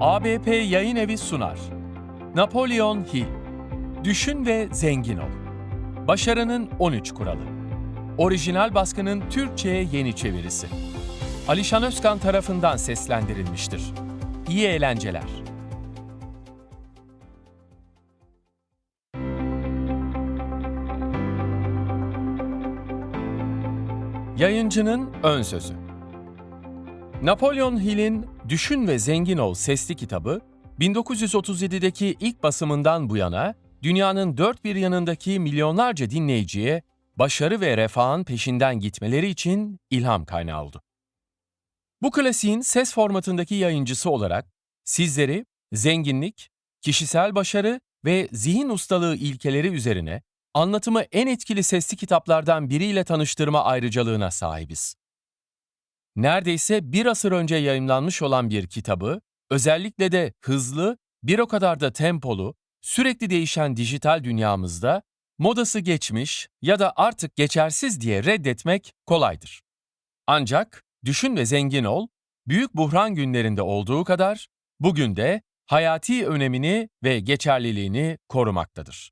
ABP Yayın Evi sunar. Napolyon Hill Düşün ve zengin ol. Başarının 13 kuralı. Orijinal baskının Türkçe'ye yeni çevirisi. Alişan Özkan tarafından seslendirilmiştir. İyi eğlenceler. Yayıncının ön sözü. Napolyon Hill'in Düşün ve Zengin Ol sesli kitabı, 1937'deki ilk basımından bu yana dünyanın dört bir yanındaki milyonlarca dinleyiciye başarı ve refahın peşinden gitmeleri için ilham kaynağı oldu. Bu klasiğin ses formatındaki yayıncısı olarak sizleri zenginlik, kişisel başarı ve zihin ustalığı ilkeleri üzerine anlatımı en etkili sesli kitaplardan biriyle tanıştırma ayrıcalığına sahibiz. Neredeyse bir asır önce yayımlanmış olan bir kitabı, özellikle de hızlı, bir o kadar da tempolu, sürekli değişen dijital dünyamızda modası geçmiş ya da artık geçersiz diye reddetmek kolaydır. Ancak Düşün ve Zengin Ol, büyük buhran günlerinde olduğu kadar bugün de hayati önemini ve geçerliliğini korumaktadır.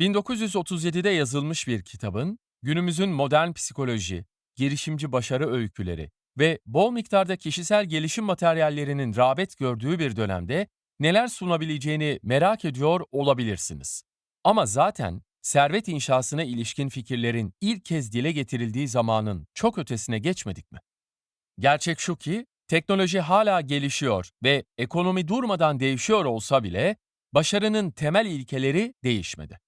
1937'de yazılmış bir kitabın günümüzün modern psikoloji, girişimci başarı öyküleri ve bol miktarda kişisel gelişim materyallerinin rağbet gördüğü bir dönemde neler sunabileceğini merak ediyor olabilirsiniz. Ama zaten servet inşasına ilişkin fikirlerin ilk kez dile getirildiği zamanın çok ötesine geçmedik mi? Gerçek şu ki, teknoloji hala gelişiyor ve ekonomi durmadan değişiyor olsa bile başarının temel ilkeleri değişmedi.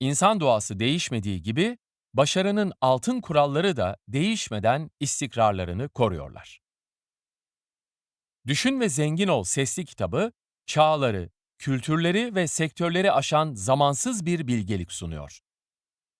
İnsan doğası değişmediği gibi başarının altın kuralları da değişmeden istikrarlarını koruyorlar. Düşün ve Zengin Ol sesli kitabı, çağları, kültürleri ve sektörleri aşan zamansız bir bilgelik sunuyor.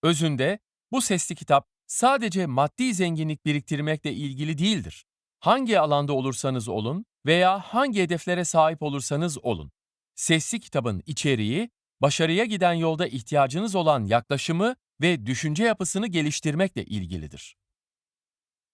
Özünde bu sesli kitap sadece maddi zenginlik biriktirmekle ilgili değildir. Hangi alanda olursanız olun veya hangi hedeflere sahip olursanız olun. Sesli kitabın içeriği, başarıya giden yolda ihtiyacınız olan yaklaşımı ve düşünce yapısını geliştirmekle ilgilidir.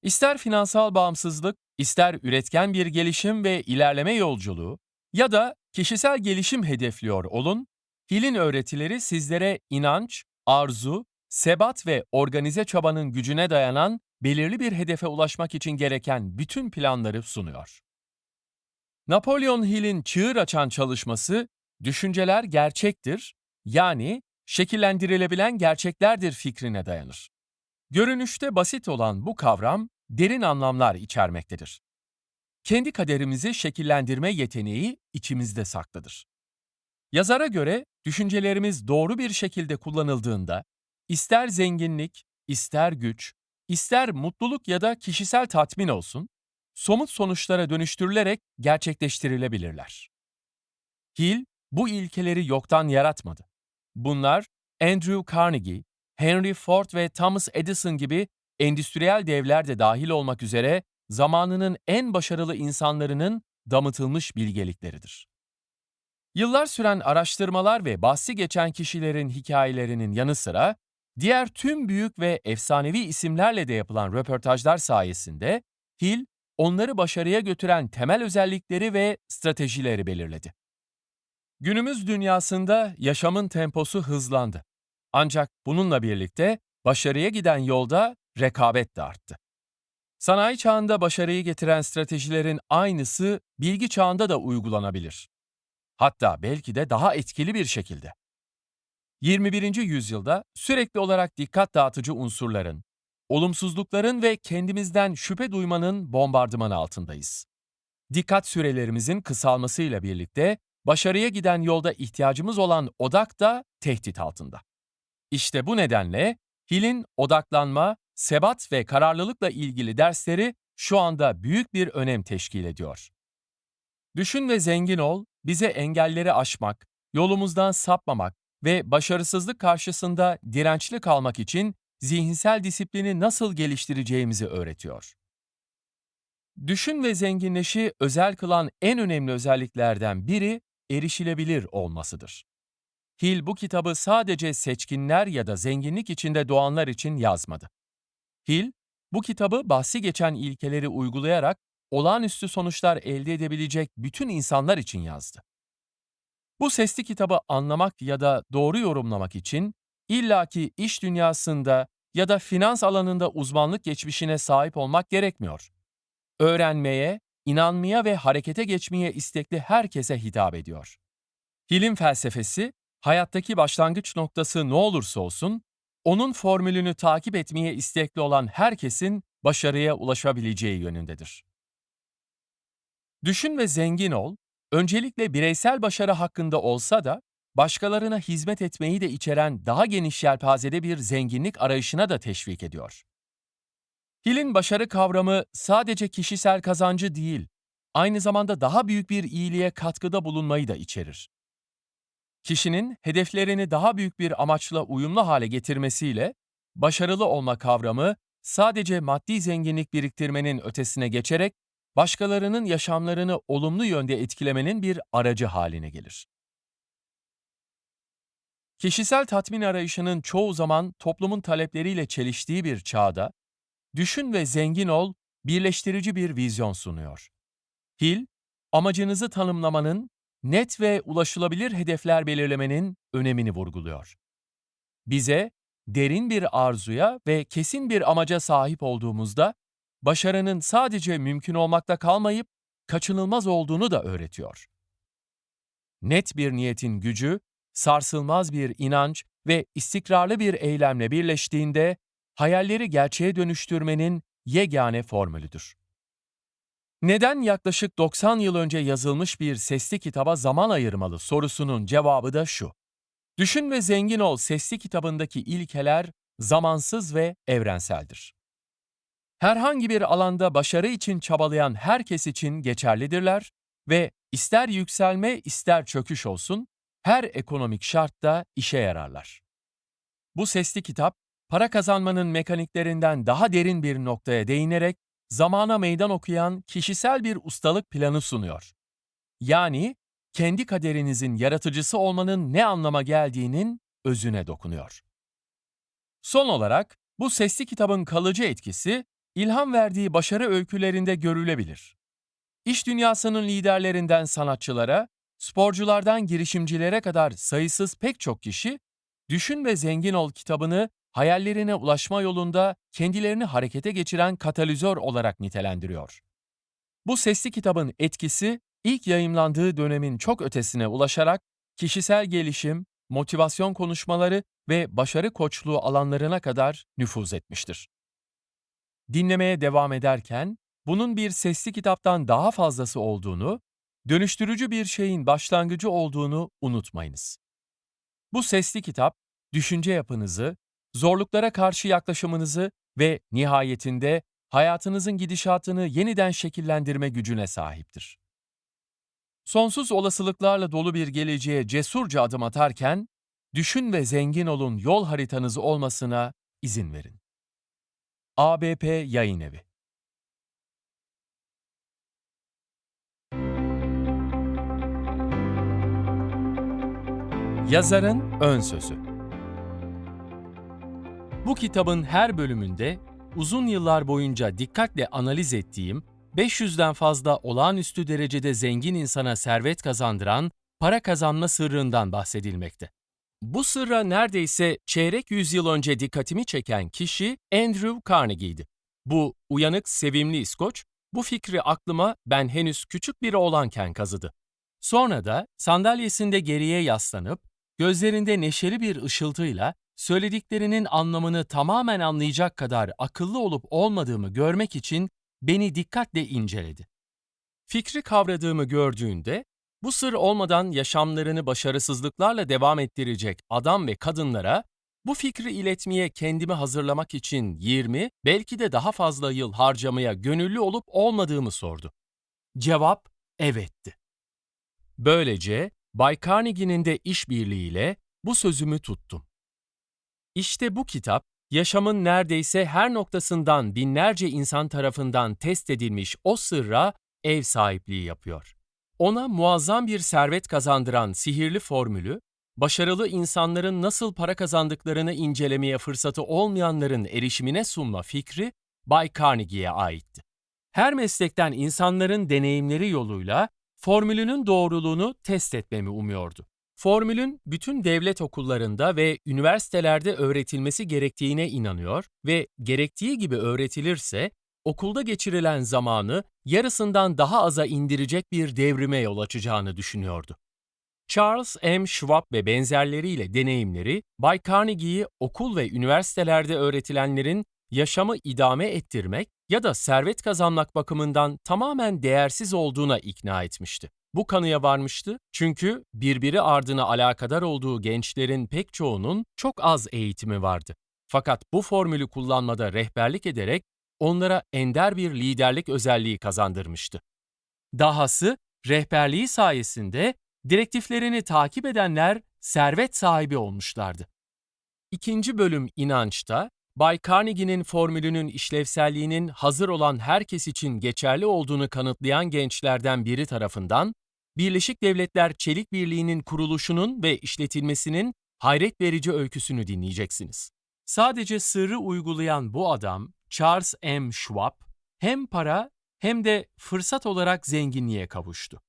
İster finansal bağımsızlık, ister üretken bir gelişim ve ilerleme yolculuğu ya da kişisel gelişim hedefliyor olun, Hill'in öğretileri sizlere inanç, arzu, sebat ve organize çabanın gücüne dayanan belirli bir hedefe ulaşmak için gereken bütün planları sunuyor. Napolyon Hill'in çığır açan çalışması, düşünceler gerçektir, yani şekillendirilebilen gerçeklerdir fikrine dayanır. Görünüşte basit olan bu kavram derin anlamlar içermektedir. Kendi kaderimizi şekillendirme yeteneği içimizde saklıdır. Yazara göre düşüncelerimiz doğru bir şekilde kullanıldığında ister zenginlik, ister güç, ister mutluluk ya da kişisel tatmin olsun, somut sonuçlara dönüştürülerek gerçekleştirilebilirler. Hill bu ilkeleri yoktan yaratmadı. Bunlar Andrew Carnegie, Henry Ford ve Thomas Edison gibi endüstriyel devler de dahil olmak üzere zamanının en başarılı insanlarının damıtılmış bilgelikleridir. Yıllar süren araştırmalar ve bahsi geçen kişilerin hikayelerinin yanı sıra diğer tüm büyük ve efsanevi isimlerle de yapılan röportajlar sayesinde Hill onları başarıya götüren temel özellikleri ve stratejileri belirledi. Günümüz dünyasında yaşamın temposu hızlandı. Ancak bununla birlikte başarıya giden yolda rekabet de arttı. Sanayi çağında başarıyı getiren stratejilerin aynısı bilgi çağında da uygulanabilir. Hatta belki de daha etkili bir şekilde. 21. yüzyılda sürekli olarak dikkat dağıtıcı unsurların, olumsuzlukların ve kendimizden şüphe duymanın bombardımanı altındayız. Dikkat sürelerimizin kısalmasıyla birlikte başarıya giden yolda ihtiyacımız olan odak da tehdit altında. İşte bu nedenle Hill'in odaklanma, sebat ve kararlılıkla ilgili dersleri şu anda büyük bir önem teşkil ediyor. Düşün ve zengin ol, bize engelleri aşmak, yolumuzdan sapmamak ve başarısızlık karşısında dirençli kalmak için zihinsel disiplini nasıl geliştireceğimizi öğretiyor. Düşün ve zenginleşi özel kılan en önemli özelliklerden biri erişilebilir olmasıdır. Hill bu kitabı sadece seçkinler ya da zenginlik içinde doğanlar için yazmadı. Hill, bu kitabı bahsi geçen ilkeleri uygulayarak olağanüstü sonuçlar elde edebilecek bütün insanlar için yazdı. Bu sesli kitabı anlamak ya da doğru yorumlamak için illaki iş dünyasında ya da finans alanında uzmanlık geçmişine sahip olmak gerekmiyor. Öğrenmeye, inanmaya ve harekete geçmeye istekli herkese hitap ediyor. Hil'in felsefesi, hayattaki başlangıç noktası ne olursa olsun, onun formülünü takip etmeye istekli olan herkesin başarıya ulaşabileceği yönündedir. Düşün ve zengin ol, öncelikle bireysel başarı hakkında olsa da, başkalarına hizmet etmeyi de içeren daha geniş yelpazede bir zenginlik arayışına da teşvik ediyor. Hill'in başarı kavramı sadece kişisel kazancı değil, aynı zamanda daha büyük bir iyiliğe katkıda bulunmayı da içerir. Kişinin hedeflerini daha büyük bir amaçla uyumlu hale getirmesiyle, başarılı olma kavramı sadece maddi zenginlik biriktirmenin ötesine geçerek, başkalarının yaşamlarını olumlu yönde etkilemenin bir aracı haline gelir. Kişisel tatmin arayışının çoğu zaman toplumun talepleriyle çeliştiği bir çağda, düşün ve zengin ol, birleştirici bir vizyon sunuyor. Hill, amacınızı tanımlamanın, net ve ulaşılabilir hedefler belirlemenin önemini vurguluyor. Bize, derin bir arzuya ve kesin bir amaca sahip olduğumuzda, başarının sadece mümkün olmakta kalmayıp, kaçınılmaz olduğunu da öğretiyor. Net bir niyetin gücü, sarsılmaz bir inanç ve istikrarlı bir eylemle birleştiğinde hayalleri gerçeğe dönüştürmenin yegane formülüdür. Neden yaklaşık 90 yıl önce yazılmış bir sesli kitaba zaman ayırmalı sorusunun cevabı da şu. Düşün ve Zengin Ol sesli kitabındaki ilkeler zamansız ve evrenseldir. Herhangi bir alanda başarı için çabalayan herkes için geçerlidirler ve ister yükselme ister çöküş olsun, her ekonomik şartta işe yararlar. Bu sesli kitap, para kazanmanın mekaniklerinden daha derin bir noktaya değinerek zamana meydan okuyan kişisel bir ustalık planı sunuyor. Yani kendi kaderinizin yaratıcısı olmanın ne anlama geldiğinin özüne dokunuyor. Son olarak bu sesli kitabın kalıcı etkisi ilham verdiği başarı öykülerinde görülebilir. İş dünyasının liderlerinden sanatçılara, sporculardan girişimcilere kadar sayısız pek çok kişi Düşün ve Zengin Ol kitabını hayallerine ulaşma yolunda kendilerini harekete geçiren katalizör olarak nitelendiriyor. Bu sesli kitabın etkisi ilk yayımlandığı dönemin çok ötesine ulaşarak kişisel gelişim, motivasyon konuşmaları ve başarı koçluğu alanlarına kadar nüfuz etmiştir. Dinlemeye devam ederken bunun bir sesli kitaptan daha fazlası olduğunu, dönüştürücü bir şeyin başlangıcı olduğunu unutmayınız. Bu sesli kitap düşünce yapınızı, zorluklara karşı yaklaşımınızı ve nihayetinde hayatınızın gidişatını yeniden şekillendirme gücüne sahiptir. Sonsuz olasılıklarla dolu bir geleceğe cesurca adım atarken, düşün ve zengin olun yol haritanız olmasına izin verin. ABP Yayın Evi Yazarın Ön Sözü bu kitabın her bölümünde uzun yıllar boyunca dikkatle analiz ettiğim 500'den fazla olağanüstü derecede zengin insana servet kazandıran para kazanma sırrından bahsedilmekte. Bu sırra neredeyse çeyrek yüzyıl önce dikkatimi çeken kişi Andrew Carnegie'di. Bu uyanık, sevimli İskoç, bu fikri aklıma ben henüz küçük biri olanken kazıdı. Sonra da sandalyesinde geriye yaslanıp, gözlerinde neşeli bir ışıltıyla söylediklerinin anlamını tamamen anlayacak kadar akıllı olup olmadığımı görmek için beni dikkatle inceledi. Fikri kavradığımı gördüğünde, bu sır olmadan yaşamlarını başarısızlıklarla devam ettirecek adam ve kadınlara bu fikri iletmeye kendimi hazırlamak için 20, belki de daha fazla yıl harcamaya gönüllü olup olmadığımı sordu. Cevap evetti. Böylece Bay Carnegie'nin de işbirliğiyle bu sözümü tuttum. İşte bu kitap, yaşamın neredeyse her noktasından binlerce insan tarafından test edilmiş o sırra ev sahipliği yapıyor. Ona muazzam bir servet kazandıran sihirli formülü, başarılı insanların nasıl para kazandıklarını incelemeye fırsatı olmayanların erişimine sunma fikri Bay Carnegie'ye aitti. her meslekten insanların deneyimleri yoluyla formülünün doğruluğunu test etmemi umuyordu. Formülün bütün devlet okullarında ve üniversitelerde öğretilmesi gerektiğine inanıyor ve gerektiği gibi öğretilirse okulda geçirilen zamanı yarısından daha aza indirecek bir devrime yol açacağını düşünüyordu. Charles M. Schwab ve benzerleriyle deneyimleri, Bay Carnegie'yi okul ve üniversitelerde öğretilenlerin yaşamı idame ettirmek ya da servet kazanmak bakımından tamamen değersiz olduğuna ikna etmişti. Bu kanıya varmıştı çünkü birbiri ardına alakadar olduğu gençlerin pek çoğunun çok az eğitimi vardı. Fakat bu formülü kullanmada rehberlik ederek onlara ender bir liderlik özelliği kazandırmıştı. Dahası rehberliği sayesinde direktiflerini takip edenler servet sahibi olmuşlardı. İkinci bölüm inançta, Bay Carnegie'nin formülünün işlevselliğinin hazır olan herkes için geçerli olduğunu kanıtlayan gençlerden biri tarafından, Birleşik Devletler Çelik Birliği'nin kuruluşunun ve işletilmesinin hayret verici öyküsünü dinleyeceksiniz. Sadece sırrı uygulayan bu adam, Charles M. Schwab, hem para hem de fırsat olarak zenginliğe kavuştu.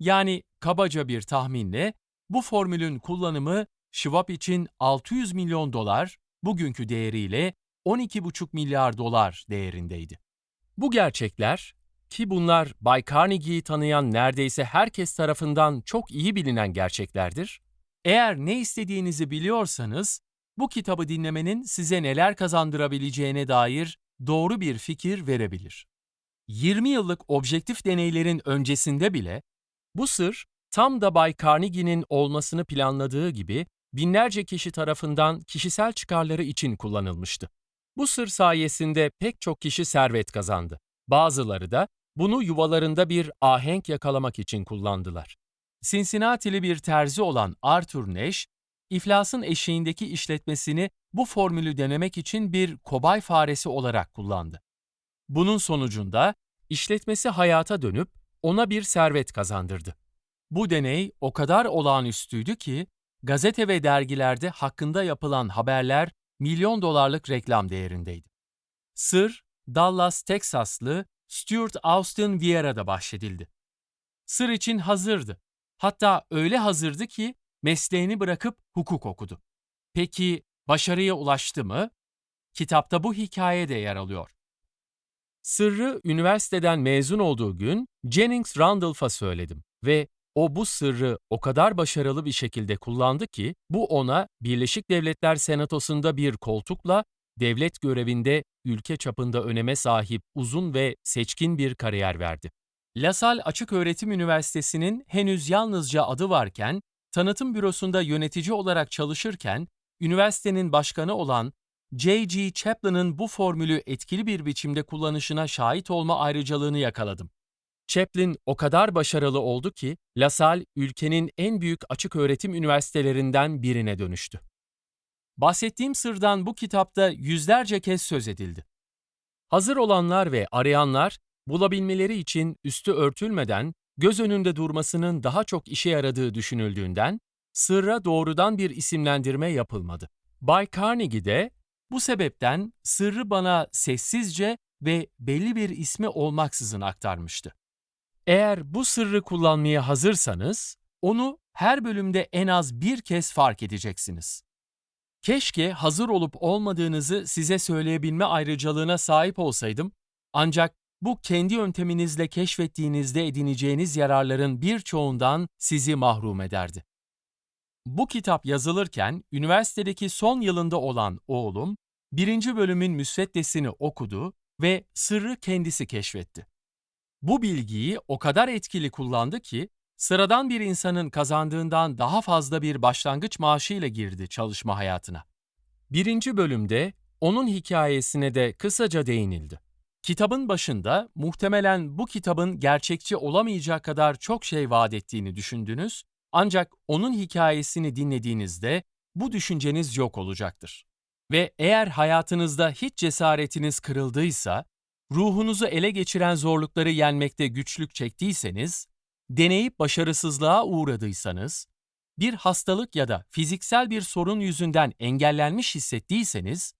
Yani kabaca bir tahminle bu formülün kullanımı Schwab için 600 milyon dolar, bugünkü değeriyle 12,5 milyar dolar değerindeydi. Bu gerçekler ki bunlar Bay Carnegie'yi tanıyan neredeyse herkes tarafından çok iyi bilinen gerçeklerdir. Eğer ne istediğinizi biliyorsanız bu kitabı dinlemenin size neler kazandırabileceğine dair doğru bir fikir verebilir. 20 yıllık objektif deneylerin öncesinde bile bu sır tam da Bay Carnegie'nin olmasını planladığı gibi binlerce kişi tarafından kişisel çıkarları için kullanılmıştı. Bu sır sayesinde pek çok kişi servet kazandı. Bazıları da bunu yuvalarında bir ahenk yakalamak için kullandılar. Cincinnati'li bir terzi olan Arthur Nash, iflasın eşiğindeki işletmesini bu formülü denemek için bir kobay faresi olarak kullandı. Bunun sonucunda işletmesi hayata dönüp ona bir servet kazandırdı. Bu deney o kadar olağanüstüydü ki gazete ve dergilerde hakkında yapılan haberler milyon dolarlık reklam değerindeydi. Sır, Dallas, Teksaslı Stuart Austin Vieira'da bahşedildi. Sır için hazırdı. Hatta öyle hazırdı ki mesleğini bırakıp hukuk okudu. Peki başarıya ulaştı mı? Kitapta bu hikaye de yer alıyor. Sırrı üniversiteden mezun olduğu gün Jennings Randolph'a söyledim ve o bu sırrı o kadar başarılı bir şekilde kullandı ki bu ona Birleşik Devletler Senatosu'nda bir koltukla devlet görevinde ülke çapında öneme sahip uzun ve seçkin bir kariyer verdi. Lasal Açık Öğretim Üniversitesi'nin henüz yalnızca adı varken, tanıtım bürosunda yönetici olarak çalışırken, üniversitenin başkanı olan J.G. Chaplin'ın bu formülü etkili bir biçimde kullanışına şahit olma ayrıcalığını yakaladım. Chaplin o kadar başarılı oldu ki, LaSalle ülkenin en büyük açık öğretim üniversitelerinden birine dönüştü. Bahsettiğim sırdan bu kitapta yüzlerce kez söz edildi. Hazır olanlar ve arayanlar bulabilmeleri için üstü örtülmeden göz önünde durmasının daha çok işe yaradığı düşünüldüğünden sırra doğrudan bir isimlendirme yapılmadı. Bay Carnegie de bu sebepten sırrı bana sessizce ve belli bir ismi olmaksızın aktarmıştı. Eğer bu sırrı kullanmaya hazırsanız, onu her bölümde en az bir kez fark edeceksiniz. Keşke hazır olup olmadığınızı size söyleyebilme ayrıcalığına sahip olsaydım, ancak bu kendi yönteminizle keşfettiğinizde edineceğiniz yararların birçoğundan sizi mahrum ederdi. Bu kitap yazılırken üniversitedeki son yılında olan oğlum, birinci bölümün müsveddesini okudu ve sırrı kendisi keşfetti. Bu bilgiyi o kadar etkili kullandı ki, sıradan bir insanın kazandığından daha fazla bir başlangıç maaşıyla girdi çalışma hayatına. Birinci bölümde onun hikayesine de kısaca değinildi. Kitabın başında muhtemelen bu kitabın gerçekçi olamayacak kadar çok şey vaat ettiğini düşündünüz ancak onun hikayesini dinlediğinizde bu düşünceniz yok olacaktır. Ve eğer hayatınızda hiç cesaretiniz kırıldıysa, ruhunuzu ele geçiren zorlukları yenmekte güçlük çektiyseniz, deneyip başarısızlığa uğradıysanız, bir hastalık ya da fiziksel bir sorun yüzünden engellenmiş hissettiyseniz,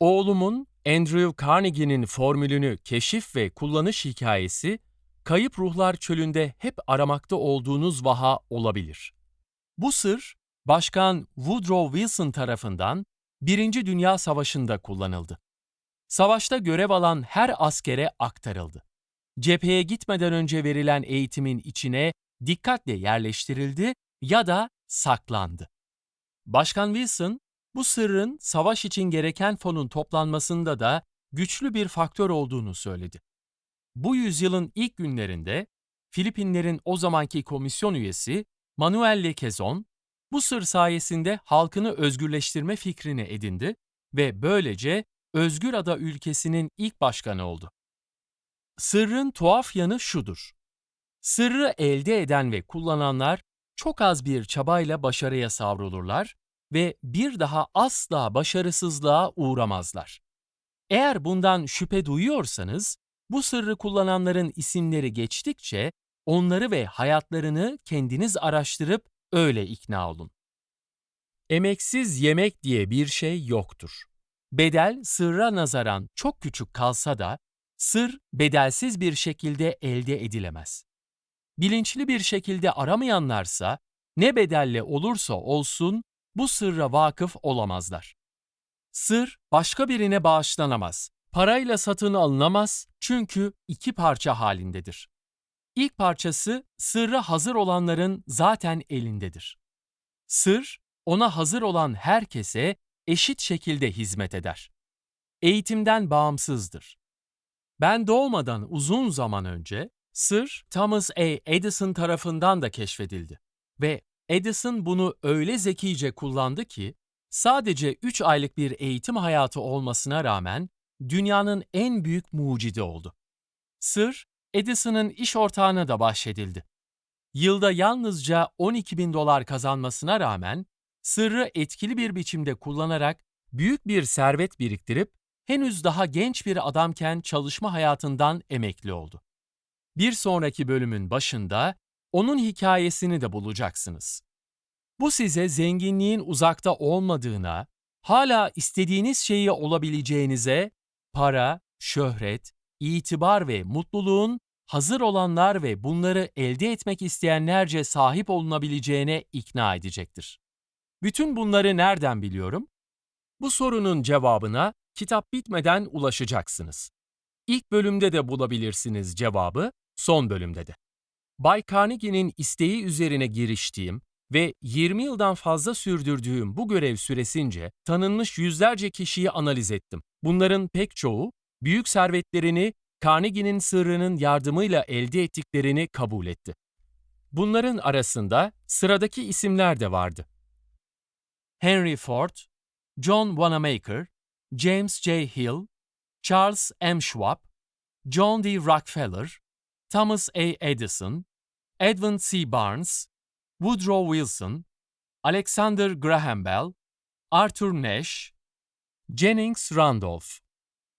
oğlumun Andrew Carnegie'nin formülünü keşif ve kullanış hikayesi, kayıp ruhlar çölünde hep aramakta olduğunuz vaha olabilir. Bu sır, Başkan Woodrow Wilson tarafından Birinci Dünya Savaşı'nda kullanıldı. Savaşta görev alan her askere aktarıldı. Cepheye gitmeden önce verilen eğitimin içine dikkatle yerleştirildi ya da saklandı. Başkan Wilson, bu sırrın savaş için gereken fonun toplanmasında da güçlü bir faktör olduğunu söyledi. Bu yüzyılın ilk günlerinde Filipinlerin o zamanki komisyon üyesi Manuel Lequezon, bu sır sayesinde halkını özgürleştirme fikrini edindi ve böylece Özgür Ada ülkesinin ilk başkanı oldu. Sırrın tuhaf yanı şudur. Sırrı elde eden ve kullananlar çok az bir çabayla başarıya savrulurlar ve bir daha asla başarısızlığa uğramazlar. Eğer bundan şüphe duyuyorsanız, bu sırrı kullananların isimleri geçtikçe onları ve hayatlarını kendiniz araştırıp öyle ikna olun. Emeksiz yemek diye bir şey yoktur. Bedel sırra nazaran çok küçük kalsa da sır bedelsiz bir şekilde elde edilemez. Bilinçli bir şekilde aramayanlarsa ne bedelle olursa olsun bu sırra vakıf olamazlar. Sır başka birine bağışlanamaz. Parayla satın alınamaz çünkü iki parça halindedir. İlk parçası sırra hazır olanların zaten elindedir. Sır, ona hazır olan herkese eşit şekilde hizmet eder. Eğitimden bağımsızdır. Ben doğmadan uzun zaman önce sır Thomas A. Edison tarafından da keşfedildi ve Edison bunu öyle zekice kullandı ki sadece 3 aylık bir eğitim hayatı olmasına rağmen dünyanın en büyük mucidi oldu. Sır, Edison'ın iş ortağına da bahşedildi. Yılda yalnızca 12 bin dolar kazanmasına rağmen sırrı etkili bir biçimde kullanarak büyük bir servet biriktirip henüz daha genç bir adamken çalışma hayatından emekli oldu. Bir sonraki bölümün başında onun hikayesini de bulacaksınız. Bu size zenginliğin uzakta olmadığına, hala istediğiniz şeyi olabileceğinize, para, şöhret, itibar ve mutluluğun hazır olanlar ve bunları elde etmek isteyenlerce sahip olunabileceğine ikna edecektir. Bütün bunları nereden biliyorum? Bu sorunun cevabına kitap bitmeden ulaşacaksınız. İlk bölümde de bulabilirsiniz cevabı, son bölümde de. Bay Carnegie'nin isteği üzerine giriştiğim ve 20 yıldan fazla sürdürdüğüm bu görev süresince tanınmış yüzlerce kişiyi analiz ettim. Bunların pek çoğu büyük servetlerini Carnegie'nin sırrının yardımıyla elde ettiklerini kabul etti. Bunların arasında sıradaki isimler de vardı. Henry Ford, John Wanamaker, James J. Hill, Charles M. Schwab, John D. Rockefeller, Thomas A. Edison, Edwin C. Barnes, Woodrow Wilson, Alexander Graham Bell, Arthur Nash, Jennings Randolph.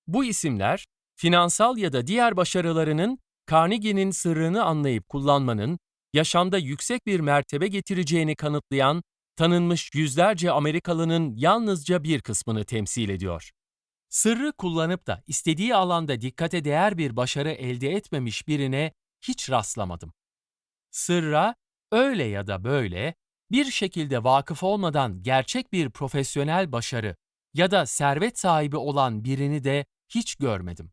Bu isimler finansal ya da diğer başarılarının Carnegie'nin sırrını anlayıp kullanmanın yaşamda yüksek bir mertebe getireceğini kanıtlayan tanınmış yüzlerce Amerikalının yalnızca bir kısmını temsil ediyor. Sırrı kullanıp da istediği alanda dikkate değer bir başarı elde etmemiş birine hiç rastlamadım. Sırra öyle ya da böyle bir şekilde vakıf olmadan gerçek bir profesyonel başarı ya da servet sahibi olan birini de hiç görmedim.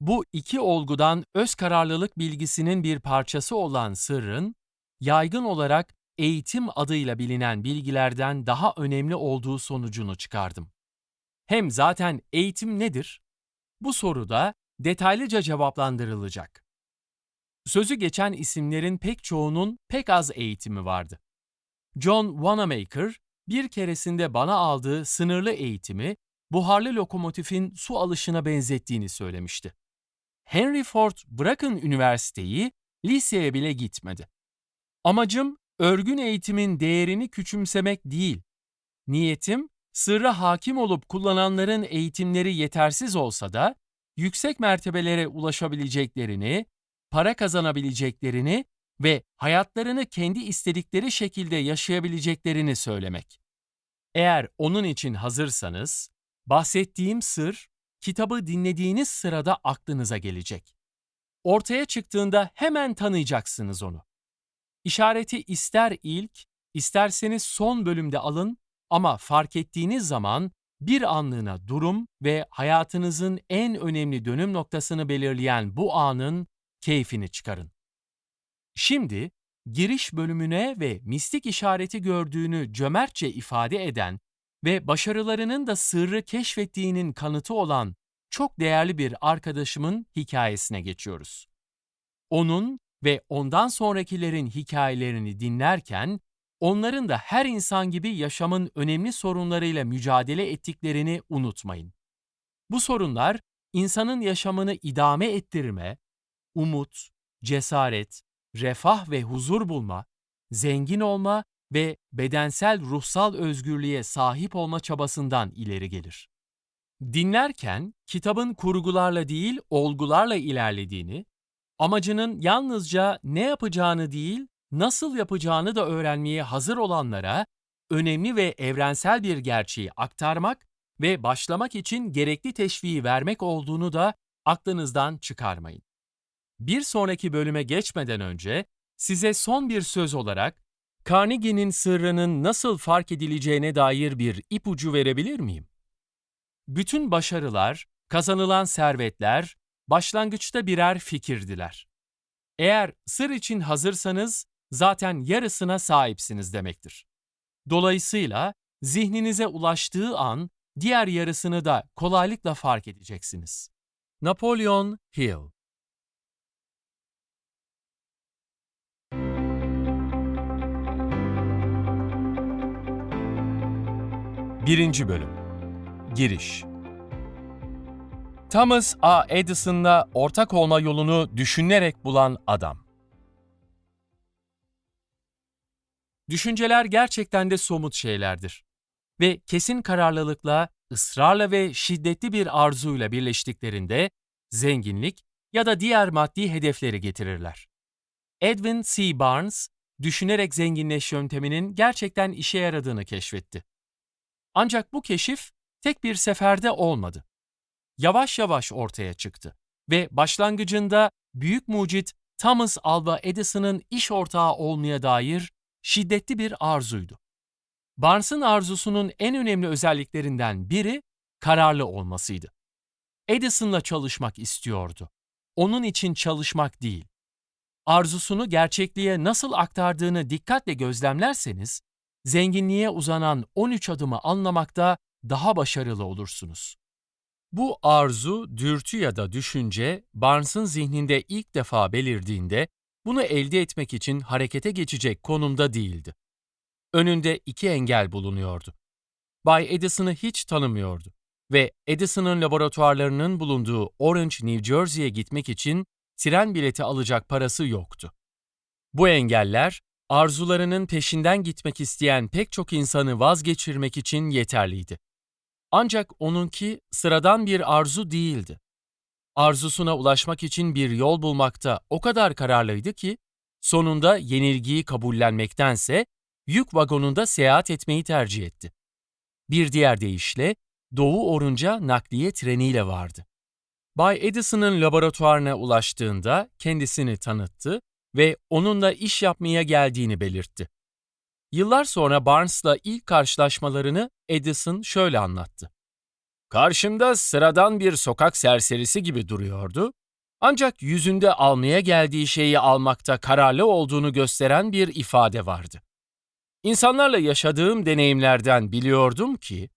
Bu iki olgudan öz kararlılık bilgisinin bir parçası olan sırrın, yaygın olarak eğitim adıyla bilinen bilgilerden daha önemli olduğu sonucunu çıkardım. Hem zaten eğitim nedir? Bu soruda detaylıca cevaplandırılacak. Sözü geçen isimlerin pek çoğunun pek az eğitimi vardı. John Wanamaker bir keresinde bana aldığı sınırlı eğitimi buharlı lokomotifin su alışına benzettiğini söylemişti. Henry Ford bırakın üniversiteyi, liseye bile gitmedi. Amacım örgün eğitimin değerini küçümsemek değil. Niyetim sırra hakim olup kullananların eğitimleri yetersiz olsa da yüksek mertebelere ulaşabileceklerini, para kazanabileceklerini ve hayatlarını kendi istedikleri şekilde yaşayabileceklerini söylemek. Eğer onun için hazırsanız, bahsettiğim sır kitabı dinlediğiniz sırada aklınıza gelecek. Ortaya çıktığında hemen tanıyacaksınız onu. İşareti ister ilk, isterseniz son bölümde alın ama fark ettiğiniz zaman bir anlığına durum ve hayatınızın en önemli dönüm noktasını belirleyen bu anın keyfini çıkarın. Şimdi giriş bölümüne ve mistik işareti gördüğünü cömertçe ifade eden ve başarılarının da sırrı keşfettiğinin kanıtı olan çok değerli bir arkadaşımın hikayesine geçiyoruz. Onun ve ondan sonrakilerin hikayelerini dinlerken onların da her insan gibi yaşamın önemli sorunlarıyla mücadele ettiklerini unutmayın. Bu sorunlar insanın yaşamını idame ettirme, umut, cesaret, refah ve huzur bulma, zengin olma ve bedensel ruhsal özgürlüğe sahip olma çabasından ileri gelir. Dinlerken kitabın kurgularla değil olgularla ilerlediğini, amacının yalnızca ne yapacağını değil, nasıl yapacağını da öğrenmeye hazır olanlara önemli ve evrensel bir gerçeği aktarmak ve başlamak için gerekli teşviği vermek olduğunu da aklınızdan çıkarmayın. Bir sonraki bölüme geçmeden önce size son bir söz olarak Carnegie'nin sırrının nasıl fark edileceğine dair bir ipucu verebilir miyim? Bütün başarılar, kazanılan servetler başlangıçta birer fikirdiler. Eğer sır için hazırsanız zaten yarısına sahipsiniz demektir. Dolayısıyla zihninize ulaştığı an diğer yarısını da kolaylıkla fark edeceksiniz. Napolyon Hill Birinci Bölüm Giriş Thomas A. Edison'la ortak olma yolunu düşünerek bulan adam. Düşünceler gerçekten de somut şeylerdir ve kesin kararlılıkla, ısrarla ve şiddetli bir arzuyla birleştiklerinde zenginlik ya da diğer maddi hedefleri getirirler. Edwin C. Barnes, düşünerek zenginleş yönteminin gerçekten işe yaradığını keşfetti. Ancak bu keşif tek bir seferde olmadı. Yavaş yavaş ortaya çıktı ve başlangıcında büyük mucit Thomas Alva Edison'ın iş ortağı olmaya dair şiddetli bir arzuydu. Barnes'ın arzusunun en önemli özelliklerinden biri kararlı olmasıydı. Edison'la çalışmak istiyordu. Onun için çalışmak değil. Arzusunu gerçekliğe nasıl aktardığını dikkatle gözlemlerseniz, zenginliğe uzanan 13 adımı anlamakta daha başarılı olursunuz. Bu arzu, dürtü ya da düşünce Barnes'ın zihninde ilk defa belirdiğinde bunu elde etmek için harekete geçecek konumda değildi. Önünde iki engel bulunuyordu. Bay Edison'ı hiç tanımıyordu ve Edison'ın laboratuvarlarının bulunduğu Orange, New Jersey'ye gitmek için tren bileti alacak parası yoktu. Bu engeller, arzularının peşinden gitmek isteyen pek çok insanı vazgeçirmek için yeterliydi. Ancak onunki sıradan bir arzu değildi. Arzusuna ulaşmak için bir yol bulmakta o kadar kararlıydı ki, sonunda yenilgiyi kabullenmektense yük vagonunda seyahat etmeyi tercih etti. Bir diğer deyişle Doğu Orunca nakliye treniyle vardı. Bay Edison'ın laboratuvarına ulaştığında kendisini tanıttı ve onunla iş yapmaya geldiğini belirtti. Yıllar sonra Barnes'la ilk karşılaşmalarını Edison şöyle anlattı. Karşımda sıradan bir sokak serserisi gibi duruyordu. Ancak yüzünde almaya geldiği şeyi almakta kararlı olduğunu gösteren bir ifade vardı. İnsanlarla yaşadığım deneyimlerden biliyordum ki,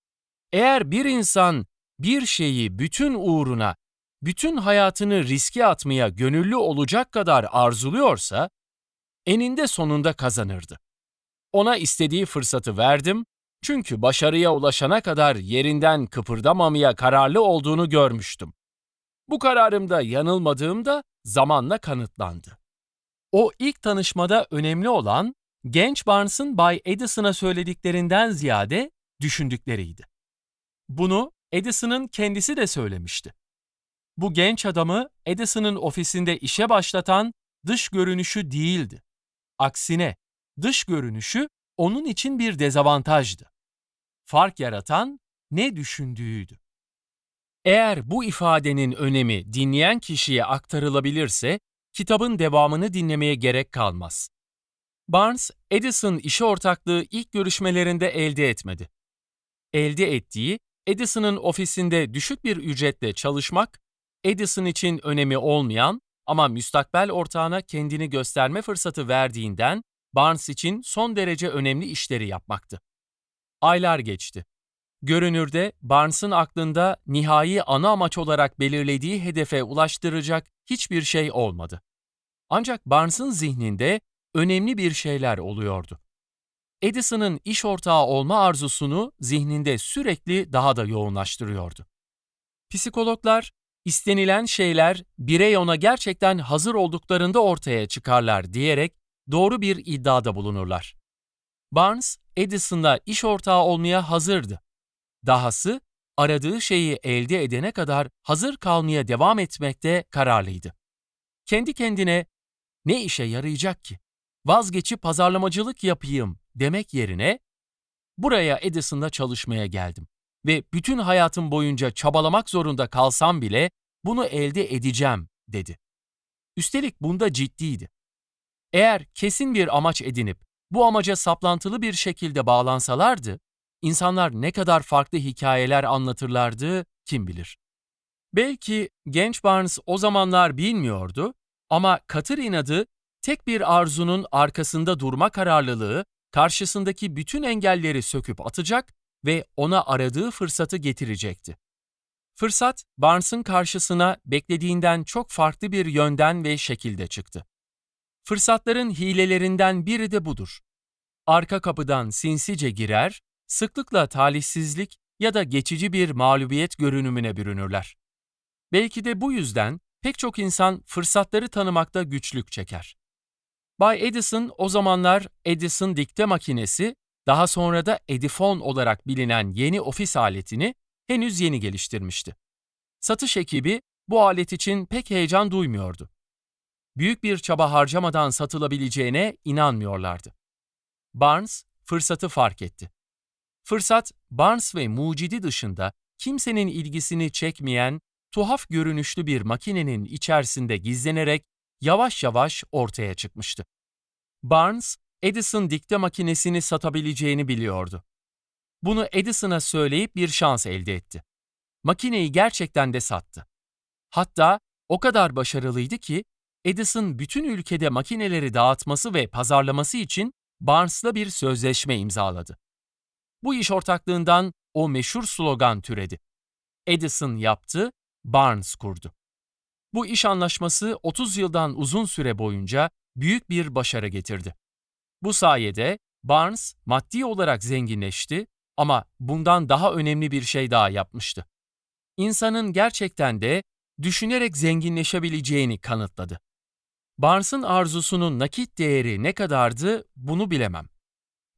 eğer bir insan bir şeyi bütün uğruna, bütün hayatını riske atmaya gönüllü olacak kadar arzuluyorsa, eninde sonunda kazanırdı. Ona istediği fırsatı verdim çünkü başarıya ulaşana kadar yerinden kıpırdamamaya kararlı olduğunu görmüştüm. Bu kararımda yanılmadığım da zamanla kanıtlandı. O ilk tanışmada önemli olan genç Barnes'ın Bay Edison'a söylediklerinden ziyade düşündükleriydi. Bunu Edison'ın kendisi de söylemişti. Bu genç adamı Edison'ın ofisinde işe başlatan dış görünüşü değildi. Aksine dış görünüşü onun için bir dezavantajdı. Fark yaratan ne düşündüğüydü. Eğer bu ifadenin önemi dinleyen kişiye aktarılabilirse, kitabın devamını dinlemeye gerek kalmaz. Barnes, Edison işi ortaklığı ilk görüşmelerinde elde etmedi. Elde ettiği, Edison'ın ofisinde düşük bir ücretle çalışmak, Edison için önemi olmayan ama müstakbel ortağına kendini gösterme fırsatı verdiğinden Barnes için son derece önemli işleri yapmaktı. Aylar geçti. Görünürde Barnes'ın aklında nihai ana amaç olarak belirlediği hedefe ulaştıracak hiçbir şey olmadı. Ancak Barnes'ın zihninde önemli bir şeyler oluyordu. Edison'ın iş ortağı olma arzusunu zihninde sürekli daha da yoğunlaştırıyordu. Psikologlar, istenilen şeyler birey ona gerçekten hazır olduklarında ortaya çıkarlar diyerek doğru bir iddiada bulunurlar. Barnes, Edison'la iş ortağı olmaya hazırdı. Dahası, aradığı şeyi elde edene kadar hazır kalmaya devam etmekte kararlıydı. Kendi kendine, ne işe yarayacak ki? Vazgeçip pazarlamacılık yapayım demek yerine, buraya Edison'la çalışmaya geldim ve bütün hayatım boyunca çabalamak zorunda kalsam bile bunu elde edeceğim, dedi. Üstelik bunda ciddiydi. Eğer kesin bir amaç edinip bu amaca saplantılı bir şekilde bağlansalardı, insanlar ne kadar farklı hikayeler anlatırlardı kim bilir. Belki genç Barnes o zamanlar bilmiyordu ama katır inadı tek bir arzunun arkasında durma kararlılığı karşısındaki bütün engelleri söküp atacak ve ona aradığı fırsatı getirecekti. Fırsat, Barnes'ın karşısına beklediğinden çok farklı bir yönden ve şekilde çıktı. Fırsatların hilelerinden biri de budur. Arka kapıdan sinsice girer, sıklıkla talihsizlik ya da geçici bir mağlubiyet görünümüne bürünürler. Belki de bu yüzden pek çok insan fırsatları tanımakta güçlük çeker. Bay Edison o zamanlar Edison dikte makinesi, daha sonra da Edifon olarak bilinen yeni ofis aletini henüz yeni geliştirmişti. Satış ekibi bu alet için pek heyecan duymuyordu. Büyük bir çaba harcamadan satılabileceğine inanmıyorlardı. Barnes fırsatı fark etti. Fırsat, Barnes ve mucidi dışında kimsenin ilgisini çekmeyen, tuhaf görünüşlü bir makinenin içerisinde gizlenerek yavaş yavaş ortaya çıkmıştı. Barnes, Edison dikte makinesini satabileceğini biliyordu. Bunu Edison'a söyleyip bir şans elde etti. Makineyi gerçekten de sattı. Hatta o kadar başarılıydı ki Edison bütün ülkede makineleri dağıtması ve pazarlaması için Barnes'la bir sözleşme imzaladı. Bu iş ortaklığından o meşhur slogan türedi. Edison yaptı, Barnes kurdu. Bu iş anlaşması 30 yıldan uzun süre boyunca büyük bir başarı getirdi. Bu sayede Barnes maddi olarak zenginleşti ama bundan daha önemli bir şey daha yapmıştı. İnsanın gerçekten de düşünerek zenginleşebileceğini kanıtladı. Barnes'ın arzusunun nakit değeri ne kadardı bunu bilemem.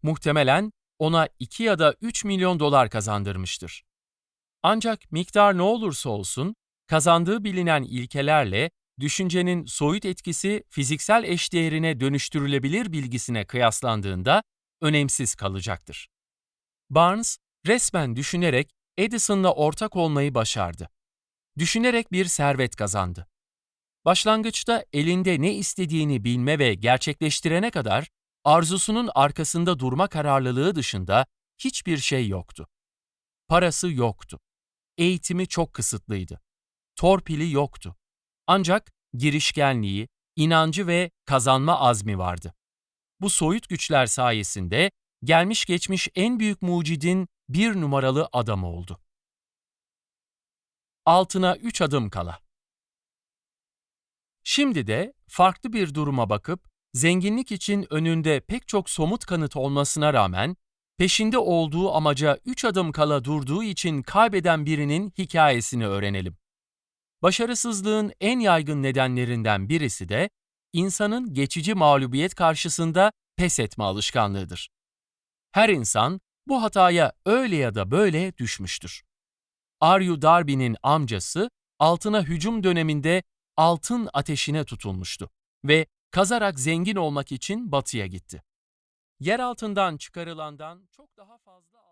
Muhtemelen ona 2 ya da 3 milyon dolar kazandırmıştır. Ancak miktar ne olursa olsun kazandığı bilinen ilkelerle düşüncenin soyut etkisi fiziksel eşdeğerine dönüştürülebilir bilgisine kıyaslandığında önemsiz kalacaktır. Barnes resmen düşünerek Edison'la ortak olmayı başardı. Düşünerek bir servet kazandı. Başlangıçta elinde ne istediğini bilme ve gerçekleştirene kadar arzusunun arkasında durma kararlılığı dışında hiçbir şey yoktu. Parası yoktu. Eğitimi çok kısıtlıydı. Torpili yoktu. Ancak girişkenliği, inancı ve kazanma azmi vardı. Bu soyut güçler sayesinde gelmiş geçmiş en büyük mucidin bir numaralı adamı oldu. Altına üç adım kala. Şimdi de farklı bir duruma bakıp, zenginlik için önünde pek çok somut kanıt olmasına rağmen, peşinde olduğu amaca üç adım kala durduğu için kaybeden birinin hikayesini öğrenelim. Başarısızlığın en yaygın nedenlerinden birisi de insanın geçici mağlubiyet karşısında pes etme alışkanlığıdır. Her insan bu hataya öyle ya da böyle düşmüştür. Aryu Darby'nin amcası altına hücum döneminde altın ateşine tutulmuştu ve kazarak zengin olmak için batıya gitti. Yer altından çıkarılandan çok daha fazla